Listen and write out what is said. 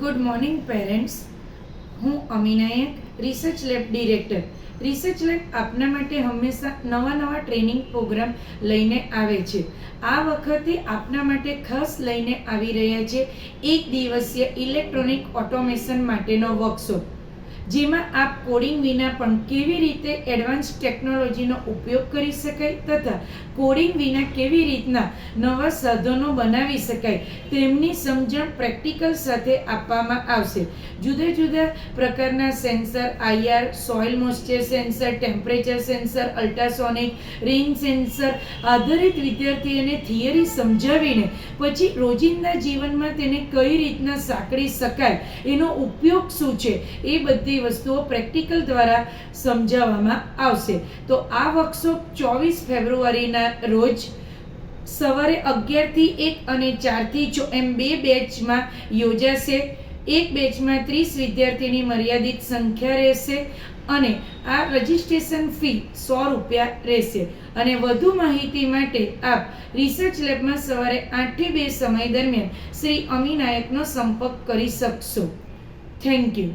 Good morning parents હું Ami Nayak research lab director research lab આપના માટે હંમેશા નવા નવા ટ્રેનિંગ પ્રોગ્રામ લઈને આવે છે. આ વખતે આપના માટે ખાસ લઈને આવી રહ્યા છે એક દિવસીય ઇલેક્ટ્રોનિક ઓટોમેશન માટેનો વર્કશોપ જેમાં આપ કોડિંગ વિના પણ કેવી રીતે એડવાન્સ ટેકનોલોજીનો ઉપયોગ કરી શકાય તથા કોડિંગ વિના કેવી રીતના નવા સાધનો બનાવી શકાય તેમની સમજણ પ્રેક્ટિકલ સાથે આપવામાં આવશે. જુદા જુદા પ્રકારના sensor IR soil moisture sensor temperature sensor ultrasonic rain sensor આધારિત વિદ્યાર્થીઓને થિયરી સમજાવીને પછી રોજિંદા જીવનમાં તેને કઈ રીતના સાંકળી શકાય, એનો ઉપયોગ શું છે, એ બધી વસ્તુઓ પ્રેક્ટિકલ દ્વારા સમજાવવામાં આવશે. તો આ વર્કશોપ ચોવીસ ફેબ્રુઆરીના રોજ સવારે અગિયારથી એક અને ચારથી જો એમ બે બેચમાં યોજાશે. એક બેચમાં ત્રીસ વિદ્યાર્થીની મર્યાદિત સંખ્યા રહેશે અને આ રજિસ્ટ્રેશન ફી સો રૂપિયા રહેશે. અને વધુ માહિતી માટે આપ રિસર્ચ લેબમાં સવારે આઠથી બે સમય દરમિયાન શ્રી અમી નાયકનો સંપર્ક કરી શકશો. Thank you.